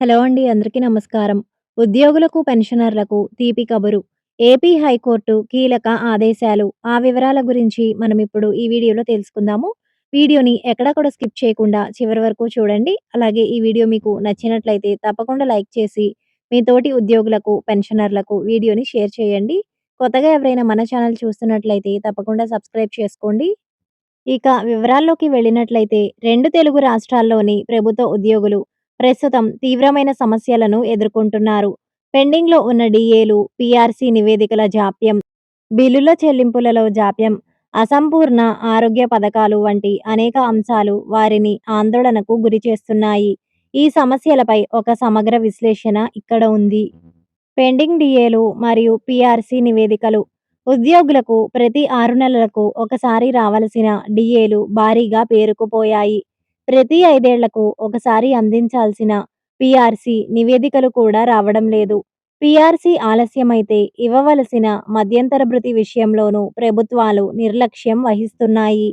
Hello అండి. అందరికీ నమస్కారం. ఉద్యోగులకు, పెన్షనర్లకు తీపి కబురు. ఏపీ హైకోర్టు కీలక ఆదేశాలు. ఆ వివరాల గురించి మనం ఇప్పుడు ఈ వీడియోలో తెలుసుకుందాము. వీడియోని ఎక్కడ కూడా స్కిప్ చేయకుండా చివరి వరకు చూడండి. అలాగే ఈ వీడియో మీకు నచ్చినట్లయితే తప్పకుండా లైక్ చేసి, మీ తోటి ఉద్యోగులకు, పెన్షనర్లకు వీడియోని షేర్ చేయండి. కొత్తగా ఎవరైనా మన ఛానల్ చూస్తున్నట్లయితే తప్పకుండా సబ్స్క్రైబ్ చేసుకోండి. ఇక వివరాల్లోకి వెళ్ళినట్లయితే రెండు తెలుగు రాష్ట్రాల్లోని ప్రభుత్వ ఉద్యోగులు ప్రస్తుతం తీవ్రమైన సమస్యలను ఎదుర్కొంటున్నారు. పెండింగ్‌లో ఉన్న డిఏలు పీఆర్సీ నివేదికల జాప్యం, బిల్లుల చెల్లింపులలో జాప్యం, అసంపూర్ణ ఆరోగ్య పథకాలు వంటి అనేక అంశాలు వారిని ఆందోళనకు గురిచేస్తున్నాయి. ఈ సమస్యలపై ఒక సమగ్ర విశ్లేషణ ఇక్కడ ఉంది. పెండింగ్ డిఏలు మరియు పీఆర్సీ నివేదికలు ఉద్యోగులకు ప్రతి ఆరు నెలలకు ఒకసారి రావలసిన డిఏలు భారీగా పేరుకుపోయాయి. ప్రతి ఐదేళ్ళకు ఒకసారి అందించాల్సిన పీఆర్సీ నివేదికలు కూడా రావడం లేదు. పీఆర్సీ ఆలస్యమైతే ఇవ్వవలసిన మధ్యంతర భృతి విషయంలోనూ ప్రభుత్వాలు నిర్లక్ష్యం వహిస్తున్నాయి.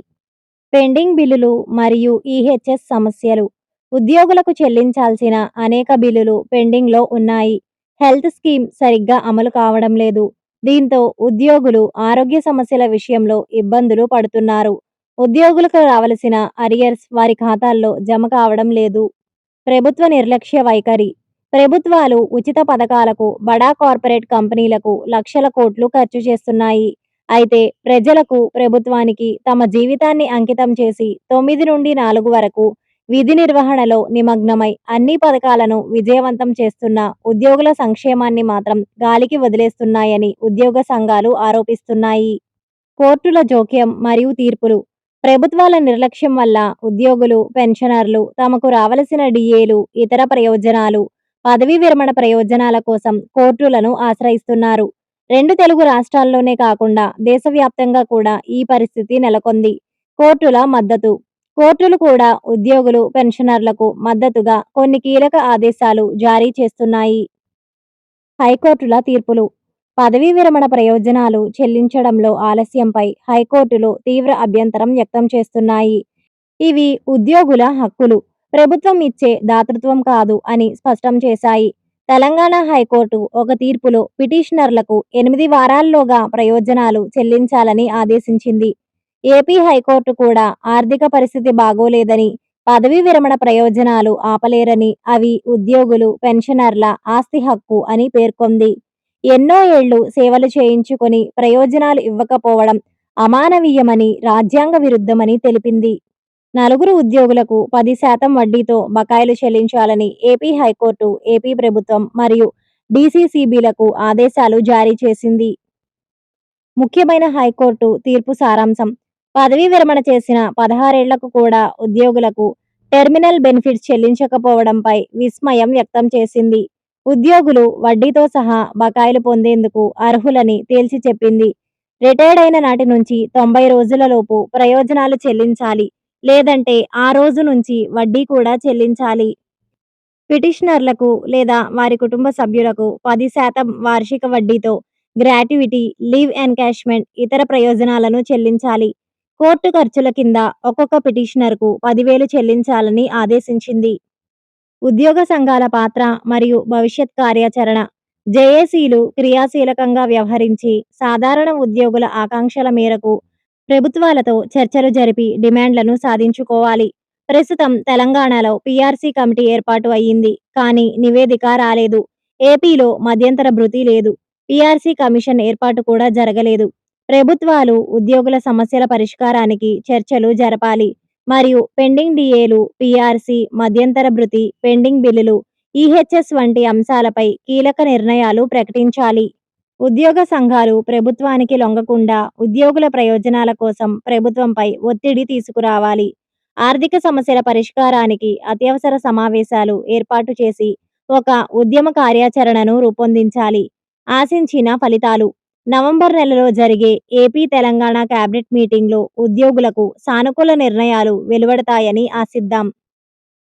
పెండింగ్ బిల్లులు మరియు ఈహెచ్ఎస్ సమస్యలు ఉద్యోగులకు చెల్లించాల్సిన అనేక బిల్లులు పెండింగ్‌లో ఉన్నాయి. హెల్త్ స్కీమ్ సరిగ్గా అమలు కావడం లేదు. దీంతో ఉద్యోగులు ఆరోగ్య సమస్యల విషయంలో ఇబ్బందులు పడుతున్నారు. ఉద్యోగులకు రావలసిన అరియర్స్ వారి ఖాతాల్లో జమ కావడం లేదు. ప్రభుత్వ నిర్లక్ష్య వైఖరి ప్రభుత్వాలు ఉచిత పథకాలకు, బడా కార్పొరేట్ కంపెనీలకు లక్షల కోట్లు ఖర్చు చేస్తున్నాయి. అయితే ప్రజలకు, ప్రభుత్వానికి తమ జీవితాన్ని అంకితం చేసి 9-4 వరకు విధి నిర్వహణలో నిమగ్నమై అన్ని పథకాలను విజయవంతం చేస్తున్న ఉద్యోగుల సంక్షేమాన్ని మాత్రం గాలికి వదిలేస్తున్నాయని ఉద్యోగ సంఘాలు ఆరోపిస్తున్నాయి. కోర్టుల జోక్యం మరియు తీర్పులు ప్రభుత్వాల నిర్లక్ష్యం వల్ల ఉద్యోగులు, పెన్షనర్లు తమకు రావలసిన డిఏలు ఇతర ప్రయోజనాలు, పదవీ విరమణ ప్రయోజనాల కోసం కోర్టులను ఆశ్రయిస్తున్నారు. రెండు తెలుగు రాష్ట్రాల్లోనే కాకుండా దేశవ్యాప్తంగా కూడా ఈ పరిస్థితి నెలకొంది. కోర్టుల మద్దతు కోర్టులు కూడా ఉద్యోగులు, పెన్షనర్లకు మద్దతుగా కొన్ని కీలక ఆదేశాలు జారీ చేస్తున్నాయి. హైకోర్టుల తీర్పులు పదవీ విరమణ ప్రయోజనాలు చెల్లించడంలో ఆలస్యంపై హైకోర్టులు తీవ్ర అభ్యంతరం వ్యక్తం చేస్తున్నాయి. ఇవి ఉద్యోగుల హక్కులు, ప్రభుత్వం ఇచ్చే దాతృత్వం కాదు అని స్పష్టం చేశాయి. తెలంగాణ హైకోర్టు ఒక తీర్పులో పిటిషనర్లకు ఎనిమిది వారాల్లోగా ప్రయోజనాలు చెల్లించాలని ఆదేశించింది. ఏపీ హైకోర్టు కూడా ఆర్థిక పరిస్థితి బాగోలేదని, పదవీ విరమణ ప్రయోజనాలు ఆపలేరని, అవి ఉద్యోగులు, పెన్షనర్ల ఆస్తి హక్కు అని పేర్కొంది. ఎన్నో ఏళ్ళు సేవలు చేయించుకొని ప్రయోజనాలు ఇవ్వకపోవడం అమానవీయమని, రాజ్యాంగ విరుద్ధమని తెలిపింది. నలుగురు ఉద్యోగులకు పది శాతం వడ్డీతో బకాయిలు చెల్లించాలని ఏపీ హైకోర్టు ఏపీ ప్రభుత్వం మరియు డీసీసీబీలకు ఆదేశాలు జారీ చేసింది. ముఖ్యమైన హైకోర్టు తీర్పు సారాంశం పదవీ విరమణ చేసిన పదహారేళ్ళకు కూడా ఉద్యోగులకు టెర్మినల్ బెనిఫిట్స్ చెల్లించకపోవడంపై విస్మయం వ్యక్తం చేసింది. ఉద్యోగులు వడ్డీతో సహా బకాయిలు పొందేందుకు అర్హులని తేల్చి చెప్పింది. రిటైర్డయిన నాటి నుంచి తొంభై రోజులలోపు ప్రయోజనాలు చెల్లించాలి. లేదంటే ఆ రోజు నుంచి వడ్డీ కూడా చెల్లించాలి. పిటిషనర్లకు లేదా వారి కుటుంబ సభ్యులకు పది శాతం వార్షిక వడ్డీతో గ్రాట్యుటీ లీవ్ ఎన్కాష్మెంట్, ఇతర ప్రయోజనాలను చెల్లించాలి. కోర్టు ఖర్చుల కింద ఒక్కొక్క పిటిషనర్కు పదివేలు చెల్లించాలని ఆదేశించింది. ఉద్యోగ సంఘాల పాత్ర మరియు భవిష్యత్ కార్యాచరణ జేఏసీలు క్రియాశీలకంగా వ్యవహరించి సాధారణ ఉద్యోగుల ఆకాంక్షల మేరకు ప్రభుత్వాలతో చర్చలు జరిపి డిమాండ్లను సాధించుకోవాలి. ప్రస్తుతం తెలంగాణలో పీఆర్సీ కమిటీ ఏర్పాటు అయ్యింది. కానీ నివేదిక రాలేదు. ఏపీలో మధ్యంతర భృతి లేదు. పీఆర్సీ కమిషన్ ఏర్పాటు కూడా జరగలేదు. ప్రభుత్వాలు ఉద్యోగుల సమస్యల పరిష్కారానికి చర్చలు జరపాలి మరియు పెండింగ్ డిఏలు పిఆర్సి మధ్యంతర భృతి, పెండింగ్ బిల్లులు, ఈహెచ్ఎస్ వంటి అంశాలపై కీలక నిర్ణయాలు ప్రకటించాలి. ఉద్యోగ సంఘాలు ప్రభుత్వానికి లొంగకుండా ఉద్యోగుల ప్రయోజనాల కోసం ప్రభుత్వంపై ఒత్తిడి తీసుకురావాలి. ఆర్థిక సమస్యల పరిష్కారానికి అత్యవసర సమావేశాలు ఏర్పాటు చేసి ఒక ఉద్యమ కార్యాచరణను రూపొందించాలి. ఆశించిన ఫలితాలు నవంబర్ నెలలో జరిగే ఏపీ, తెలంగాణ కేబినెట్ మీటింగ్‌లో ఉద్యోగులకు సానుకూల నిర్ణయాలు వెలువడతాయని ఆశిద్దాం.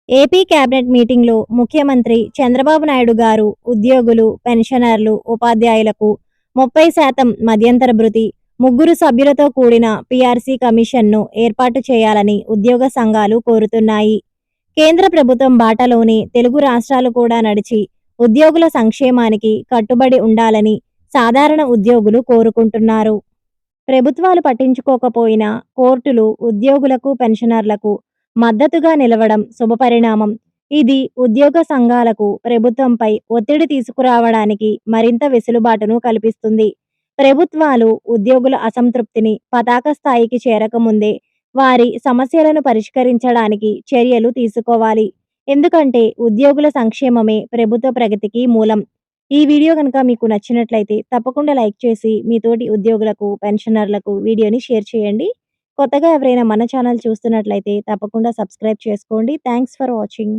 ఏపీ కేబినెట్ మీటింగ్‌లో ముఖ్యమంత్రి చంద్రబాబు నాయుడు గారు ఉద్యోగులు, పెన్షనర్లు, ఉపాధ్యాయులకు ముప్పై శాతం మధ్యంతర భృతి, ముగ్గురు సభ్యులతో కూడిన పీఆర్సీ కమిషన్‌ను ఏర్పాటు చేయాలని ఉద్యోగ సంఘాలు కోరుతున్నాయి. కేంద్ర ప్రభుత్వం బాటలోనే తెలుగు రాష్ట్రాలు కూడా నడిచి ఉద్యోగుల సంక్షేమానికి కట్టుబడి ఉండాలని సాధారణ ఉద్యోగులు కోరుకుంటున్నారు. ప్రభుత్వాలు పట్టించుకోకపోయినా కోర్టులు ఉద్యోగులకు పెన్షనర్లకు మద్దతుగా నిలవడం శుభపరిణామం. ఇది ఉద్యోగ సంఘాలకు ప్రభుత్వంపై ఒత్తిడి తీసుకురావడానికి మరింత వెసులుబాటును కల్పిస్తుంది. ప్రభుత్వాలు ఉద్యోగుల అసంతృప్తిని పతాక స్థాయికి చేరకముందే వారి సమస్యలను పరిష్కరించడానికి చర్యలు తీసుకోవాలి. ఎందుకంటే ఉద్యోగుల సంక్షేమమే ప్రభుత్వ ప్రగతికి మూలం. ఈ వీడియో కనుక మీకు నచ్చినట్లయితే తప్పకుండా లైక్ చేసి మీ తోటి ఉద్యోగులకు పెన్షనర్లకు వీడియోని షేర్ చేయండి. కొత్తగా ఎవరైనా మన ఛానల్ చూస్తున్నట్లయితే తప్పకుండా సబ్స్క్రైబ్ చేసుకోండి. Thanks for watching.